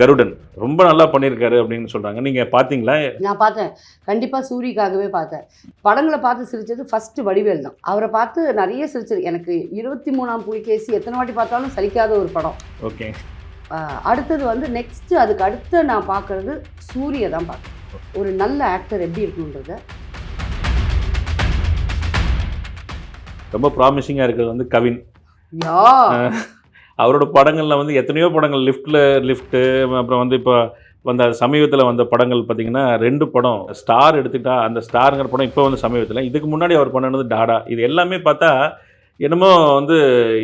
கருடன் ரொம்ப நல்லா பண்ணியிருக்காரு அப்படின்னு சொல்றாங்க. நீங்க பாத்தீங்களா? நான் பார்த்தேன். கண்டிப்பாக சூரிக்காகவே பார்த்தேன். படங்களை பார்த்து சிரிச்சது ஃபர்ஸ்ட் வடிவேல் தான். அவரை பார்த்து நிறைய சிரிச்சது. எனக்கு இருபத்தி மூணாம் புலிகேசி எத்தனை வாட்டி பார்த்தாலும் சலிக்காத ஒரு படம். ஓகே. அடுத்தது வந்து நெக்ஸ்ட் அதுக்கு அடுத்து நான் பார்க்கறது சூரிய தான் பார்க்குறேன். ஒரு நல்ல ஆக்டர் எப்படி இருக்கணுன்றத. ரொம்ப ப்ராமிசிங்கா இருக்கிறது வந்து கவின். யா அவரோட படங்கள்ல வந்து எத்தனையோ படங்கள் லிஃப்ட்ல லிஃப்ட் அப்புறம் வந்து இப்போ வந்த சமீபத்தில் வந்த படங்கள் பார்த்தீங்கன்னா ரெண்டு படம். ஸ்டார் எடுத்துக்கிட்டா அந்த ஸ்டாருங்கிற படம் இப்போ வந்து சமீபத்தில். இதுக்கு முன்னாடி அவர் பண்ணது டாடா. இது எல்லாமே பார்த்தா என்னமோ வந்து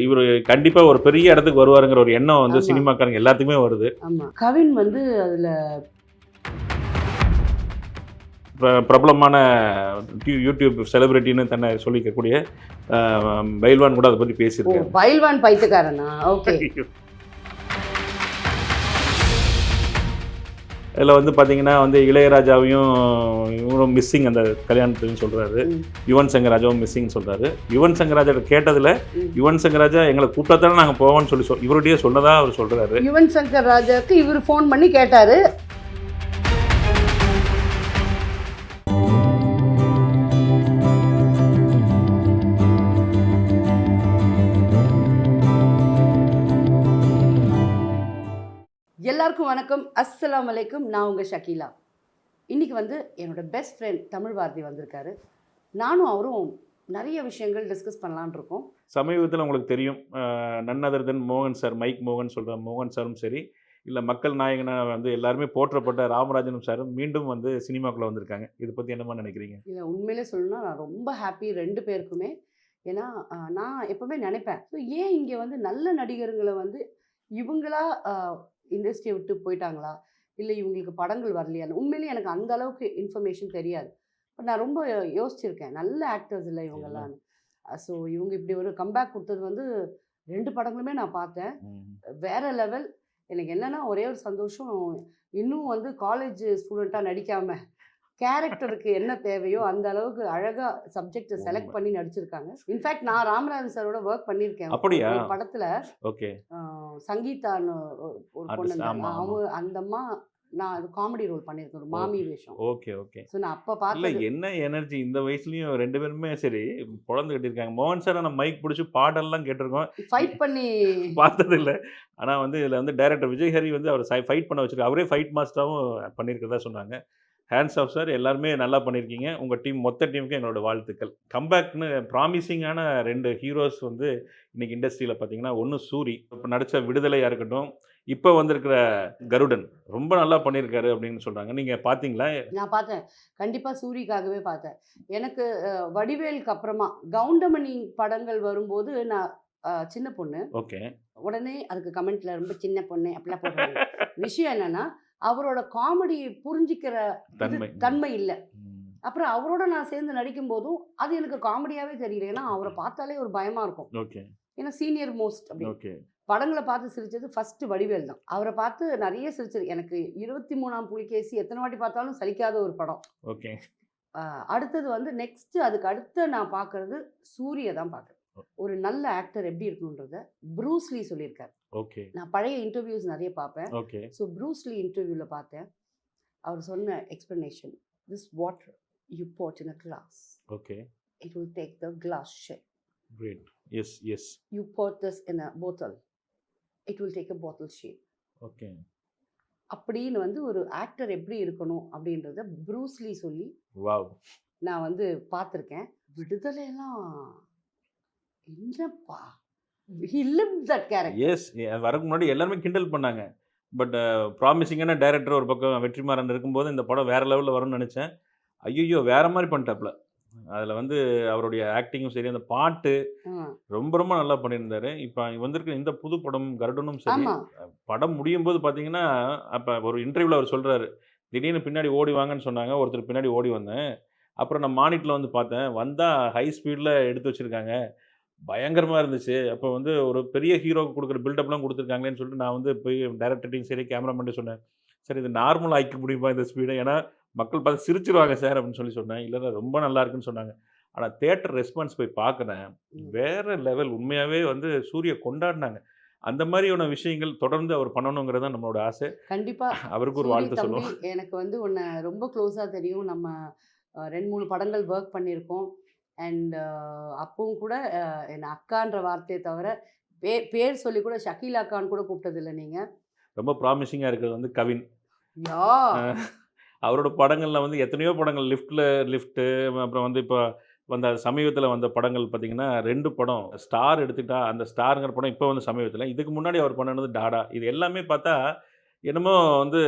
இவர் கண்டிப்பாக ஒரு பெரிய இடத்துக்கு வருவாருங்கிற ஒரு எண்ணம் வந்து. சினிமாக்காரங்க எல்லாத்துக்குமே வருது. ஆமாம் கவின் வந்து அதில் பிரபலமான யூடியூப் செலிபிரிட்டின்னு தன்னை சொல்லிக்கக்கூடிய பைல்வான் கூட அதை பற்றி ஓ பேசியிருக்காரு. பைல்வான் பைத்துக்காரனா ஓகே. இதில் வந்து பார்த்தீங்கன்னா வந்து இளையராஜாவையும் இவரும் மிஸ்ஸிங் அந்த கல்யாணத்துன்னு சொல்கிறாரு. யுவன் சங்கர் ராஜாவும் மிஸ்ஸிங் சொல்கிறாரு யுவன் சங்கர் ராஜா கேட்டதில். யுவன் சங்கர் ராஜா எங்களை கூப்பிட்டா தானே நாங்கள் போவோம்னு சொல்லி சொல் இவருடைய சொன்னதா அவர் சொல்கிறாரு யுவன் சங்கர் ராஜாவுக்கு இவர் ஃபோன் பண்ணி கேட்டாரு. எல்லாருக்கும் வணக்கம். அஸ்ஸலாமு அலைக்கும். நான் உங்கள் ஷக்கீலா. இன்னைக்கு வந்து என்னோட பெஸ்ட் ஃப்ரெண்ட் தமிழ் பாரதி வந்திருக்காரு. நானும் அவரும் நிறைய விஷயங்கள் டிஸ்கஸ் பண்ணலான்னு இருக்கோம். சமீபத்தில் உங்களுக்கு தெரியும். நன்னதர் தென் மோகன் சார் மைக் மோகன் சொல்கிற மோகன் சாரும் சரி இல்லை மக்கள் நாயகனாக வந்து எல்லாருமே போற்றப்பட்ட ராமராஜனும் சாரும் மீண்டும் வந்து சினிமாக்குள்ளே வந்திருக்காங்க. இதை பற்றி என்னமா நினைக்கிறீங்க? இல்லை உண்மையிலே சொல்லணும்னா நான் ரொம்ப ஹாப்பி ரெண்டு பேருக்குமே. ஏன்னா நான் எப்பவுமே நினைப்பேன். ஸோ ஏன் இங்கே வந்து நல்ல நடிகருங்களை வந்து இவங்களா இண்டஸ்ட்ரியை விட்டு போயிட்டாங்களா? இல்லை இவங்களுக்கு படங்கள் வரலையான்னு உண்மையிலேயே எனக்கு அந்த அளவுக்கு இன்ஃபர்மேஷன் தெரியாது. பட் நான் ரொம்ப யோசிச்சிருக்கேன். நல்ல ஆக்டர்ஸ் இல்லை இவங்கெல்லாம். ஸோ இவங்க இப்படி ஒரு கம்பேக் கொடுத்தது வந்து ரெண்டு படங்களுமே நான் பார்த்தேன். வேற லெவல் எனக்கு என்னன்னா ஒரே ஒரு சந்தோஷம். இன்னும் வந்து காலேஜ் ஸ்டூடெண்ட்டாக நடிக்காம கேரக்டருக்கு என்ன தேவையோ அந்த அளவுக்கு அழகா சப்ஜெக்ட் செலக்ட். பண்ணி நடிச்சிருக்காங்க. இன்ஃபேக்ட் நான் ராமராஜன் சாரோட ஒர்க் பண்ணியிருக்கேன். அப்படியா? படத்துல ஓகே. சங்கீதான்னு ஒரு பொண்ணு. அவங்க அந்த அம்மா நான் அது காமெடி ரோல் பண்ணியிருக்கேன் ஒரு மாமி வேஷம். Okay okay. ஸோ நான் அப்போ பார்த்தது என்ன எனர்ஜி இந்த வயசுலயும் ரெண்டு பேருமே சரி குழந்தை கட்டியிருக்காங்க. மோகன் சார் நம்ம மைக் பிடிச்சி பாடல்லாம் கேட்டிருக்கோம். ஃபைட் பண்ணி பார்த்தது இல்லை ஆனா வந்து இதுல வந்து டைரக்டர் விஜய் ஹரி வந்து அவர் ஃபைட் பண்ண வச்சிருக்காரு. அவரே ஃபைட் மாஸ்டராகவும் பண்ணியிருக்கிறதா சொன்னாங்க. ஹேண்ட்ஸ் ஆஃப் சார் எல்லாருமே நல்லா பண்ணியிருக்கீங்க உங்க டீம் மொத்த டீமுக்கு எங்களோட வாழ்த்துக்கள். கம்பேக்னு ப்ராமிசிங்கான ரெண்டு ஹீரோஸ் வந்து இன்னைக்கு இண்டஸ்ட்ரியில் பார்த்தீங்கன்னா ஒன்று சூரி. இப்போ நடித்த விடுதலையாக இருக்கட்டும் இப்போ வந்திருக்கிற கருடன். ரொம்ப நல்லா பண்ணியிருக்காரு அப்படின்னு சொல்றாங்க. நீங்க பார்த்தீங்களா நான் பார்த்தேன் கண்டிப்பாக சூரிக்காகவே பார்த்தேன் எனக்கு வடிவேலுக்கு அப்புறமா கவுண்டமணி படங்கள் வரும்போது நான் சின்ன பொண்ணு. ஓகே. உடனே அதுக்கு கமெண்ட்ல ரொம்ப சின்ன பொண்ணு அப்படிலாம் போடுறாங்க விஷயம் என்னன்னா அவரோட காமெடி புரிஞ்சிக்கிற தன்மை. இல்லை. அப்புறம் அவரோட நான் சேர்ந்து நடிக்கும் போதும் அது எனக்கு காமெடியாவே தெரியல. ஏன்னா அவரை பார்த்தாலே ஒரு பயமா இருக்கும். ஏன்னா சீனியர் மோஸ்ட் அப்படி. ஓகே. படங்களை பார்த்து சிரிச்சது ஃபர்ஸ்ட் வடிவேல் தான். அவரை பார்த்து நிறைய சிரிச்சது எனக்கு இருபத்தி மூணாம் புலிகேசி எத்தனை வாட்டி பார்த்தாலும் சலிக்காத ஒரு படம். ஓகே. அடுத்தது வந்து நெக்ஸ்ட் அதுக்கு அடுத்து நான் பார்க்கறது சூரிய தான் பார்க்குறேன். ஒரு நல்ல ஆக்டர் எப்படி இருக்கணுன்றத ப்ரூஸ்லி சொல்லியிருக்காரு. ஓகே. நான் பழைய இன்டர்வியூஸ் நிறைய பார்ப்பேன். ஓகே. ஸோ ப்ரூஸ்லி இன்டர்வியூவில் பார்த்தேன். அவர் சொன்ன explanation this water you put in a glass okay. It will take the glass shape great as as you put this in a போத்தல் it will take a bottle shape okay. அப்படின்னு வந்து ஒரு actor எப்படி இருக்கணும் அப்படின்றத Bruce Lee சொல்லி wow நான் வந்து பார்த்துருக்கேன். விடுதலையெல்லாம் என்னப்பா? He live that character as வரக்கு முன்னாடி எல்லாருமே கிண்டல் பண்ணாங்க. பட் ப்ராமிசிங்கான டைரக்டர் ஒரு பக்கம் வெற்றிமாறன் இருக்கும்போது இந்த படம் வேற லெவலில் வரும்னு நினச்சேன். ஐயோ வேற மாதிரி பண்ணிட்டாப்ல. அதில் வந்து அவருடைய ஆக்டிங்கும் சரி அந்த பாட்டு ரொம்ப ரொம்ப நல்லா பண்ணியிருந்தாரு. இப்போ வந்திருக்க இந்த புது படம் கருடனும் சரி படம் முடியும் போது பார்த்தீங்கன்னா அப்போ ஒரு இன்டர்வியூவில் அவர் சொல்கிறாரு திடீர்னு பின்னாடி ஓடி வாங்கன்னு சொன்னாங்க ஒருத்தர் பின்னாடி ஓடி வந்தேன். அப்புறம் நான் மானிட்டில் வந்து பார்த்தேன். வந்தால் ஹை ஸ்பீடில் எடுத்து வச்சுருக்காங்க. பயங்கரமாக இருந்துச்சு. அப்போ வந்து ஒரு பெரிய ஹீரோக்கு கொடுக்குற பில்டப்லாம் கொடுத்துருக்காங்களேன்னு சொல்லிட்டு நான் வந்து போய் டேரக்டர்ட்டையும் சரி கேமராமேன்ட்டு சொன்னேன். சரி இது நார்மல் ஆக்கிக்க முடியுமா இந்த ஸ்பீடை ஏன்னா மக்கள் பார்த்து சிரிச்சிருவாங்க சார் அப்படின்னு சொல்லி சொன்னேன். இல்லை ரொம்ப நல்லா இருக்குன்னு சொன்னாங்க. ஆனால் தேட்டர் ரெஸ்பான்ஸ் போய் பார்க்குறேன். வேற லெவல் உண்மையாகவே வந்து சூரிய கொண்டாடினாங்க. அந்த மாதிரியான விஷயங்கள் தொடர்ந்து அவர் பண்ணணுங்கிறது தான் நம்மளோட ஆசை. கண்டிப்பா. அவருக்கு ஒரு வாழ்த்து சொல்லுவோம். எனக்கு வந்து உன்னை ரொம்ப க்ளோஸாக தெரியும். நம்ம ரெண்டு மூணு படங்கள் ஒர்க் பண்ணியிருக்கோம். அண்ட் அப்பவும் கூட என்னை அக்கான்ற வார்த்தையை தவிர பே பேர் சொல்லி கூட ஷக்கீல் அக்கான்னு கூட கூப்பிட்டதில்லை நீங்கள் ரொம்ப ப்ராமிசிங்காக இருக்கிறது வந்து கவின். யா! அவரோட படங்களில் வந்து எத்தனையோ படங்கள் லிஃப்ட்டில் லிஃப்ட்டு அப்புறம் வந்து இப்போ வந்த சமீபத்தில் வந்த படங்கள் பார்த்தீங்கன்னா ரெண்டு படம் ஸ்டார் எடுத்துக்கிட்டா அந்த ஸ்டாருங்கிற படம் இப்போ வந்து சமீபத்தில். இதுக்கு முன்னாடி அவர் பண்ணது டாடா. இது எல்லாமே பார்த்தா என்னமோ வந்து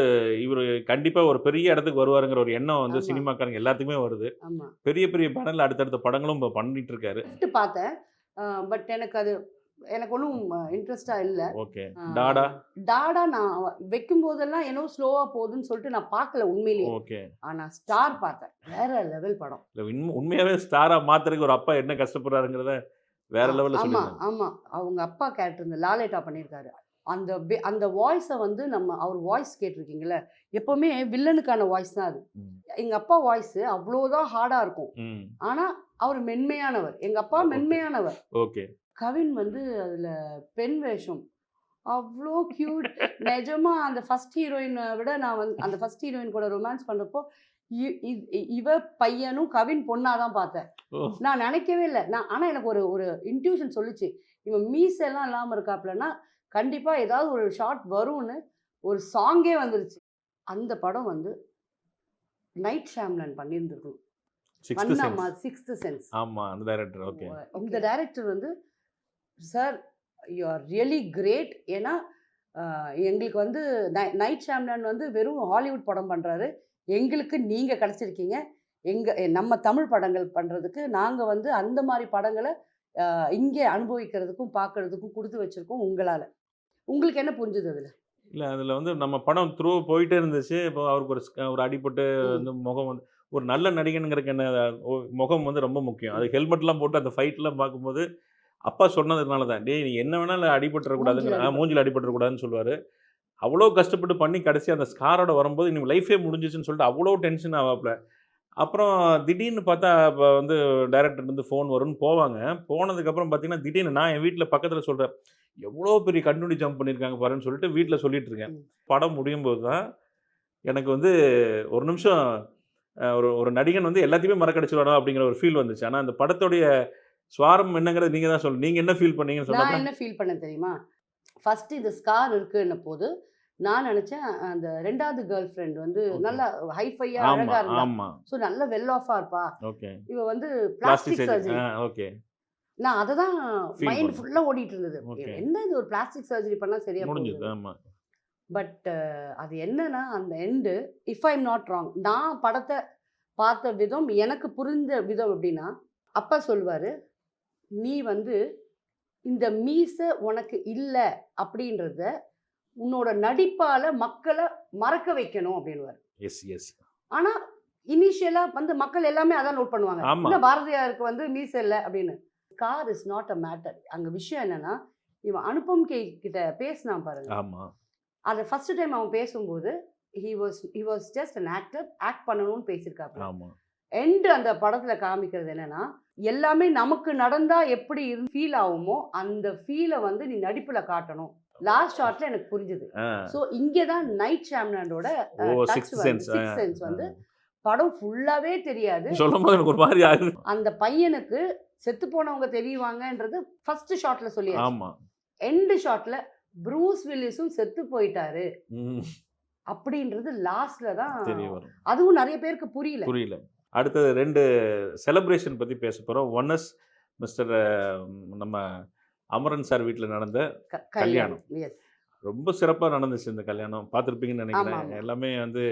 இவர் கண்டிப்பாக ஒரு பெரிய இடத்துக்கு வருவாருங்கிற ஒரு எண்ணம் வந்து. சினிமாக்காரங்க எல்லாத்துக்குமே வருது. ஆமாம் பெரிய பெரிய பேனலில் அடுத்தடுத்த படங்களும் இப்போ பண்ணிட்டு இருக்காரு பார்த்தேன். பட் எனக்கு அது எனக்கு ஒன்றும் இன்ட்ரெஸ்டாக இல்லை. ஓகே. டாடா? டாடா நான் வைக்கும் போதெல்லாம் என்னோ ஸ்லோவாக போகுதுன்னு சொல்லிட்டு நான் பார்க்கல உண்மையிலேயே. ஓகே. ஆனால் ஸ்டார் பார்த்தேன். வேற லெவல் படம். இல்லை உண்மை உண்மையாகவே ஸ்டாராக மாத்துறதுக்கு ஒரு அப்பா என்ன கஷ்டப்படுறாருங்கிறத வேற லெவலில் ஆமா சொல்லியிருந்தாங்க ஆமா. அவங்க அப்பா கேரக்டர் இந்த லாலேட்டா பண்ணியிருக்காரு. அந்த அந்த வாய்ஸை வந்து நம்ம அவர் வாய்ஸ் கேட்டிருக்கீங்களே எப்பவுமே வில்லனுக்கான வாய்ஸ் தான் அது. ம். எங்க அப்பா வாய்ஸ் அவ்வளோதான் ஹார்டா இருக்கும். ம். ஆனா அவர் மென்மையானவர். எங்க அப்பா. மென்மையானவர். ஓகே. கவின் வந்து அதுல பெண் வேஷம். அவ்வளோ கியூட் நிஜமா அந்த ஃபர்ஸ்ட் ஹீரோயினை விட நான் வந்து அந்த ஃபர்ஸ்ட் ஹீரோயின் கூட ரொமான்ஸ் இ- இவ பையனும் கவின் பொண்ணா தான் பார்த்தேன். நான் நினைக்கவே இல்லை. நான் ஆனால் எனக்கு ஒரு ஒரு இன்ட்யூஷன் சொல்லுச்சு. இவன் மீசெல்லாம் இல்லாமல் இருக்காப்லன்னா கண்டிப்பாக ஏதாவது ஒரு ஷார்ட் வரும்னு ஒரு சாங்கே வந்துருச்சு. அந்த படம் வந்து நைட் ஷாம்லன் பண்ணியிருந்துருக்கும் சிக்ஸ்த் பண்ணாமா சிக்ஸ்த் சென்ஸ் ஆமா அந்த டைரக்டர் ஓகே இந்த டைரக்டர் வந்து sir you are really great ஏன்னா எங்களுக்கு வந்து நைட் ஷாம்லன் வந்து வெறும் ஹாலிவுட் படம் பண்ணுறாரு எங்களுக்கு நீங்கள் கிடச்சிருக்கீங்க. எங்கள் நம்ம தமிழ் படங்கள் பண்ணுறதுக்கு நாங்கள் வந்து அந்த மாதிரி படங்களை இங்கே அனுபவிக்கிறதுக்கும் பார்க்கறதுக்கும் கொடுத்து வச்சுருக்கோம் உங்களால். உங்களுக்கு என்ன புரிஞ்சுது அதில்? இல்ல அதுல வந்து நம்ம படம் த்ரூ போயிட்டே இருந்துச்சு. இப்போ அவருக்கு ஒரு ஒரு அடிபட்டு வந்து முகம் வந்து ஒரு நல்ல நடிகனுங்கிறதுக்கு என்ன முகம் வந்து ரொம்ப முக்கியம். அது ஹெல்மெட்லாம் போட்டு அந்த ஃபைட்லாம் பார்க்கும்போது அப்பா சொன்னதுனால தான் டேய் நீ என்ன வேணாலும் அடிபட்டுறக்கூடாதுங்கிற மூஞ்சில அடிபட்டுறக்கூடாதுன்னு சொல்லுவார். அவ்வளோ கஷ்டப்பட்டு பண்ணி கடைசி அந்த ஸ்காரோட வரும்போது இன்னும் லைஃபே முடிஞ்சிச்சுன்னு சொல்லிட்டு அவ்வளோ டென்ஷன் ஆவாப்புல. அப்புறம் திடீர்னு பார்த்தா இப்போ வந்து டைரக்டர் வந்து ஃபோன் வரும்னு போவாங்க. போனதுக்கப்புறம் பார்த்தீங்கன்னா திடீர்னு நான் என் வீட்டில் பக்கத்தில் சொல்கிறேன் எவ்வளோ பெரிய கண்டுபிடி ஜம்ப் பண்ணியிருக்காங்க பாருன்னு சொல்லிட்டு வீட்டில் சொல்லிட்டு இருக்கேன். படம் முடியும் போது தான் எனக்கு வந்து ஒரு நிமிஷம் ஒரு ஒரு நடிகன் வந்து எல்லாத்தையுமே மறக்கடிச்சிடணும் அப்படிங்கிற ஒரு ஃபீல் வந்துச்சு. ஆனால் அந்த படத்துடைய சுவாரம் என்னங்கிறது நீங்கள் தான் சொல்லு நீங்கள் என்ன ஃபீல் பண்ணீங்கன்னு சொன்னா என்ன ஃபீல் பண்ணேன் தெரியுமா? ஃபர்ஸ்ட் இது ஸ்கார் இருக்குன்ன போது நான் நினச்சேன் அந்த ரெண்டாவது கேர்ள் ஃப்ரெண்ட் வந்து. நல்லா ஹைஃபையாக ஆமா அழகாக இருந்தா ஸோ நல்ல வெல் ஆஃபாக இருப்பா. இவ வந்து பிளாஸ்டிக் சர்ஜரி நான் அதை தான் மைண்ட். ஃபுல்லாக ஓடிட்டு இருந்தது. என்ன இது ஒரு பிளாஸ்டிக் சர்ஜரி பண்ணால் சரியா முடிஞ்சது பட் அது என்னன்னா அந்த end if I'm not wrong நான் படத்தை பார்த்த விதம் எனக்கு புரிஞ்ச விதம் எப்படின்னா அப்பா சொல்வாரு நீ வந்து இந்த மீசை உனக்கு இல்லை அப்படின்றத உன்னோட நடிப்பால மக்களை மறக்க வைக்கணும் அப்படின்னுவார். எஸ் எஸ் ஆனா இனிஷியலா வந்து மக்கள் எல்லாமே அதான் நோட் பண்ணுவாங்க. என்ன பாரதியாருக்கு வந்து மீசை இல்லை அப்படின்னு. Car is not a matter அங்க விஷயம் என்னன்னா இவன் அனுப்பம் கே கிட்ட பேசினான் பாருங்க. ஆமா. அதை ஃபர்ஸ்ட் டைம் அவன் பேசும்போது he was he was just an actor act பண்ணணும்னு பேசியிருக்காங்க ஆமா. எண்டு அந்த படத்துல காமிக்கிறது என்னன்னா எல்லாமே நமக்கு நடந்தா எப்படி ஃபீல் ஆகுமோ அந்த ஃபீலை வந்து நீ நடிப்புல காட்டணும். லாஸ்ட் ஷாட்ல எனக்கு புரிஞ்சுது. ஸோ இங்கே தான் நைட் சிக்ஸ் சென்ஸ் வந்து படம் ஃபுல்லாவே தெரியாது. சொல்லும் போது எனக்கு ஒரு மாதிரி ஆகுது. அந்த பையனுக்கு செத்து போனவங்க தெரியுவாங்கன்றது ஃபர்ஸ்ட் ஷாட்ல சொல்லி ஆமா. எண்டு ஷாட்ல ப்ரூஸ் வில்லிஸும் செத்து போயிட்டாரு. அப்படின்றது லாஸ்ட்ல தான் அதுவும் நிறைய பேருக்கு புரியல. புரியல. அடுத்தது ரெண்டு செலிப்ரேஷன் பத்தி பேச போறோம். ஒன் இஸ் மிஸ்டர் நம்ம அமரன் சார் வீட்டில் நடந்த கல்யாணம். ரொம்ப சிறப்பாக நடந்துச்சு இந்த கல்யாணம் பார்த்துருப்பீங்கன்னு நினைக்கிறேன். எல்லாமே வந்து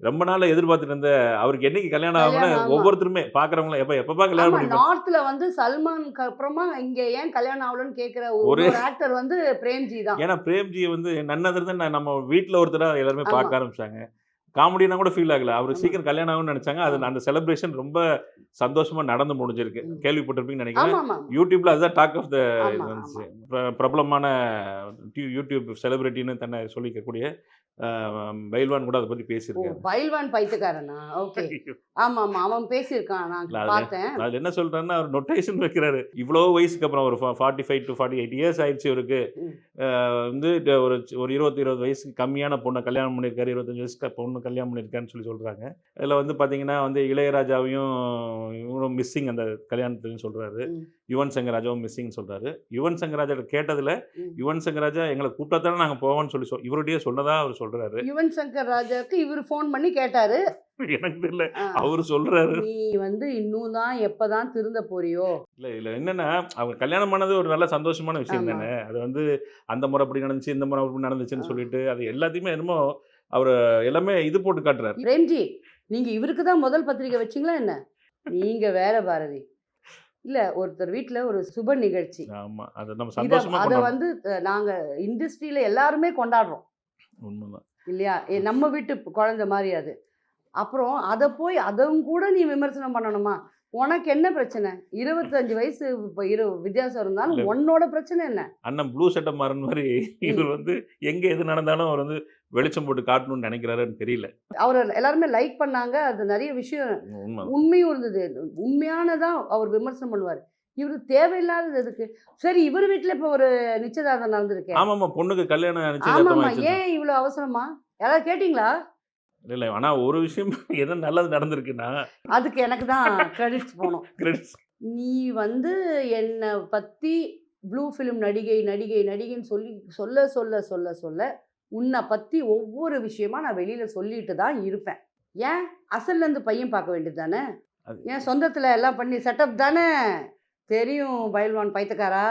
ரொம்ப நாள் எதிர்பார்த்துட்டு இருந்த அவருக்கு என்னைக்கு கல்யாணம் ஆகும்னு. ஒவ்வொருத்தருமே பார்க்குறவங்கள எப்போ எப்பப்பா கல்யாணம் ஆமா பண்ணிப்போம் நார்த்ல வந்து சல்மானுக்கு அப்புறமா இங்க ஏன் கல்யாணம் ஆகலன்னு கேக்குற ஒரே- ஆக்டர் வந்து பிரேம்ஜி தான் ஏன்னா பிரேம்ஜியை வந்து நன்னதர் தான் நம்ம வீட்டில் ஒருத்தராக எல்லாருமே. பார்க்க ஆரம்பிச்சாங்க காமெடினா கூட ஃபீல் ஆகல. அவர். சீக்கிரம் கல்யாணம் ஆகும்னு நினைச்சாங்க. அது. அந்த செலிப்ரேஷன் ரொம்ப சந்தோஷமா நடந்து முடிஞ்சிருக்கு. கேள்விப்பட்டிருப்பீங்கன்னு நினைக்கிறேன். யூடியூப்ல அதுதான் டாக் ஆஃப் த வந்துச்சு. பிர- பிரபலமான யூடியூப் செலிபிரிட்டின்னு தன்னை சொல்லிக்கக்கூடிய அஹ், பைல்வான் கூட அதை பத்தி ஓ பேசியிருக்காரு. பைல்வான் பைத்தியக்காரனா? ஓகே. ஆமா ஆமா. அவன் பேசியிருக்கான். நான் பார்த்தேன். அதுல என்ன சொல்றாருன்னா அவர் நொட்டேஷன் வைக்கிறாரு. இவ்வளோ வயசுக்கு அப்புறம் ஒரு forty five to forty eight years ஆயிடுச்சு இவருக்கு. வந்து இது ஒரு ஒரு இருபத்தி இருபது வயசுக்கு கம்மியான பொண்ணை கல்யாணம் பண்ணியிருக்காரு. இருபத்தஞ்சு வயசுக்கு பொண்ணு கல்யாணம் பண்ணியிருக்காருன்னு சொல்லி சொல்றாங்க. அதில் வந்து பார்த்தீங்கன்னா வந்து இளையராஜாவையும் இவரும் மிஸ்ஸிங் அந்த கல்யாணத்துலன்னு சொல்றாரு. ம். யுவன் சங்கர் ராஜாவும் மிஸ்ஸிங் சொல்றாரு. யுவன் சங்கர் ராஜா கேட்டதுல. யுவன் சங்கர் ராஜா எங்களை கூப்பிட்டா தானே நாங்கள் போவோம்னு சொல்லி சொல் இவருடைய சொன்னதா அவர் சொல்றாரு. யுவன் சங்கர் ராஜாவுக்கு இவர் ஃபோன் பண்ணி கேட்டாரு. எனக்கு தெரியல. அவர் சொல்றாரு. நீ வந்து இன்னும் தான் எப்பதான் திருந்த போறியோ? இல்ல இல்ல. என்னன்னா அவங்க கல்யாணம் பண்ணது ஒரு நல்ல சந்தோஷமான விஷயம். தானே. அது வந்து அந்த முறை அப்படி நடந்துச்சு இந்த முறை அப்படி நடந்துச்சுன்னு. சொல்லிட்டு அது எல்லாத்தையுமே என்னமோ அவர் எல்லாமே இது போட்டு காட்டுறாரு. பிரேம்ஜி நீங்க இவருக்கு தான் முதல் பத்திரிக்கை வச்சீங்களா என்ன? நீங்க வேற பாரதி. இல்ல ஒருத்தர் வீட்ல ஒரு சுப நிகழ்ச்சி. ஆமா அது நம்ம சந்தோஷமா அத வந்து நாங்க இண்டஸ்ட்ரியில எல்லாருமே கொண்டாடுறோம். உண்மைதான். இல்லையா? நம்ம வீட்டு குழந்தை மாதிரி அது. அப்புறம் அதை போய் அதுவும் கூட நீ விமர்சனம் பண்ணணுமா? உனக்கு என்ன பிரச்சனை? இருபத்தஞ்சு வயசு இப்போ இரு வித்தியாசம் இருந்தாலும். உன்னோட பிரச்சனை என்ன? அண்ணன் ப்ளூ சட்டை மாறன் மாதிரி இவர் வந்து எங்க எது நடந்தாலும் அவர் வந்து வெளிச்சம் போட்டு காட்டணும்னு நினைக்கிறாருன்னு தெரியல. அவர் எல்லாருமே லைக் பண்ணாங்க. அது நிறைய விஷயம் உண்மை. உண்மையும் இருந்தது. உண்மையானதான் அவர் விமர்சனம் பண்ணுவார். இவருக்கு தேவையில்லாதது எதுக்கு? சரி இவர் வீட்டில் இப்போ ஒரு நிச்சயதார்த்தம் நடந்திருக்கேன் ஆமா ஆமா பொண்ணுக்கு கல்யாணம் நிச்சயதார்த்தம் ஏன் இவ்வளோ அவசரமா? யாராவது கேட்டிங்களா? இல்ல இல்ல. ஆனா ஒரு விஷயம் எது நல்லது நடந்திருக்குன்னா அதுக்கு எனக்கு தான் கிரெடிட்ஸ் போகணும் கிரெடிட்ஸ் நீ வந்து என்னை பற்றி ப்ளூ ஃபிலிம் நடிகை நடிகை நடிகைன்னு சொல்லி சொல்ல சொல்ல சொல்ல சொல்ல உன்னை பற்றி ஒவ்வொரு விஷயமா நான் வெளியில் சொல்லிட்டு தான் இருப்பேன். ஏன்? அசல்லேருந்து பையன் பார்க்க வேண்டியது தானே? ஏன் சொந்தத்தில் எல்லாம் பண்ணி செட்டப் தானே? தெரியும் பயில்வான் பைத்தக்காரா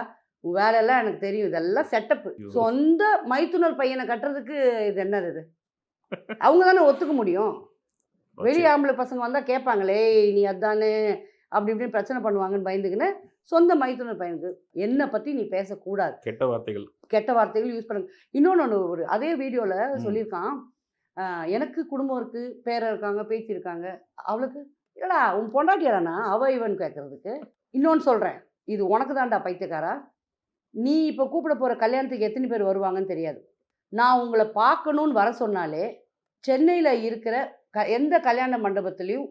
வேலையெல்லாம் எனக்கு தெரியும். இதெல்லாம் செட்டப்பு ஐயோ. சொந்த மைத்துனர் பையனை கட்டுறதுக்கு இது என்னது இது? அவங்க தானே ஒத்துக்க முடியும். வெளி ஆம்பளை பசங்க வந்தால் கேட்பாங்களே நீ அதானே? அப்படி இப்படின்னு பிரச்சனை பண்ணுவாங்கன்னு பயந்துக்கின்னு சொந்த மைத்துனர் பையனுக்கு என்னை பற்றி நீ பேசக்கூடாது. கெட்ட வார்த்தைகள். கெட்ட வார்த்தைகள் யூஸ் பண்ணுங்க. இன்னொன்று ஒரு அதே வீடியோவில். சொல்லியிருக்கான் எனக்கு குடும்பம் இருக்குது பேரன் இருக்காங்க பேத்தி இருக்காங்க அவளுக்கு இல்லடா உன் பொண்டாட்டியாடானா அவ இவன் கேட்குறதுக்கு இன்னொன்று சொல்கிறேன் இது உனக்கு தான்டா பைத்தியக்காரா? நீ இப்போ கூப்பிட போகிற கல்யாணத்துக்கு எத்தனை பேர் வருவாங்கன்னு தெரியாது. நான் உங்களை பார்க்கணுன்னு வர சொன்னாலே சென்னையில் இருக்கிற க எந்த கல்யாண மண்டபத்துலேயும்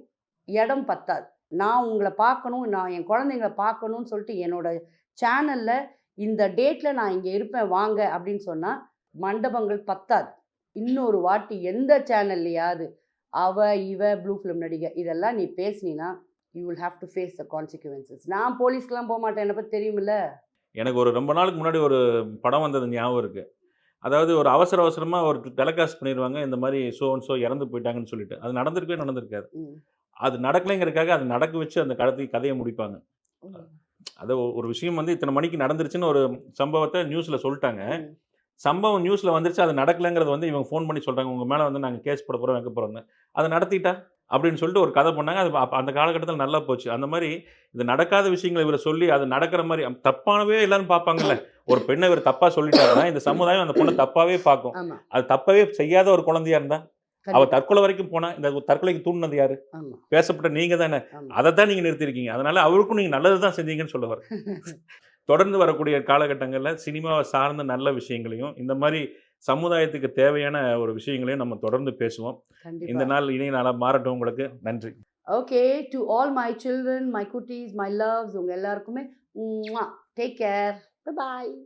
இடம் பத்தாது. நான் உங்களை பார்க்கணும் நான் என் குழந்தைங்கள பார்க்கணும்னு சொல்லிட்டு என்னோட சேனலில் இந்த டேட்டில் நான் இங்கே இருப்பேன் வாங்க அப்படின்னு சொன்னால் மண்டபங்கள் பத்தாது. இன்னொரு வாட்டி எந்த சேனல்லையாவது அவ இவ ப்ளூ ஃபிலிம் நடிகை இதெல்லாம் நீ பேசுனீன்னா you will have to face the consequences நான் போலீஸ்க்கெலாம் போக மாட்டேன் என்னை பற்றி தெரியுமில்ல? எனக்கு ஒரு ரொம்ப நாளுக்கு முன்னாடி ஒரு படம் வந்தது ஞாபகம் இருக்குது அதாவது ஒரு அவசர அவசரமா ஒரு டெலிகாஸ்ட் பண்ணிடுவாங்க இந்த மாதிரி ஷோ ஷோ இறந்து போயிட்டாங்கன்னு சொல்லிட்டு. அது நடந்திருக்கவே நடந்திருக்காது. அது நடக்கலைங்கிறதுக்காக அதை நடக்க வச்சு அந்த கடத்தி கதையை முடிப்பாங்க. அது ஒரு விஷயம் வந்து இத்தனை மணிக்கு நடந்துருச்சுன்னு ஒரு சம்பவத்தை நியூஸ்ல சொல்லிட்டாங்க. சம்பவம் நியூஸ்ல வந்துருச்சு அது நடக்கலைங்கிறது வந்து இவங்க ஃபோன் பண்ணி சொல்றாங்க. உங்க மேல வந்து நாங்க கேஸ் போட போறோம் வைக்க போறோம்னு. அதை நடத்திட்டா? அப்படின்னு சொல்லிட்டு ஒரு கதை பண்ணாங்க. அது அந்த காலகட்டத்தில் நல்லா போச்சு. அந்த மாதிரி இது நடக்காத விஷயங்களை இவரை சொல்லி அது நடக்கிற மாதிரி தப்பானவே எல்லாரும் பார்ப்பாங்கல்ல. ஒரு பெண்ணை இவர் தப்பா சொல்லிட்டாருன்னா இந்த சமுதாயம் அந்த பொண்ணை தப்பாவே பார்க்கும். அது தப்பவே செய்யாத ஒரு குழந்தையா இருந்தா அவ. தற்கொலை வரைக்கும் போனா இந்த தற்கொலைக்கு தூண்டினது யாரு? பேசப்பட்ட நீங்க தானே. அதை தான் நீங்க நிறுத்திருக்கீங்க. அதனால அவருக்கும் நீங்க நல்லது தான் செஞ்சீங்கன்னு சொல்ல வர தொடர்ந்து வரக்கூடிய காலகட்டங்களில் சினிமாவை சார்ந்த நல்ல விஷயங்களையும் இந்த மாதிரி சமுதாயத்துக்கு தேவையான ஒரு விஷயங்களையும் நம்ம தொடர்ந்து பேசுவோம். இந்த நாள் இணைய நாளாக மாறட்டும் உங்களுக்கு. நன்றி. Okay to all my children my குட்டீஸ் மை லவ்ஸ் உங்கள் எல்லாருக்குமே டேக் கேர். பாய்.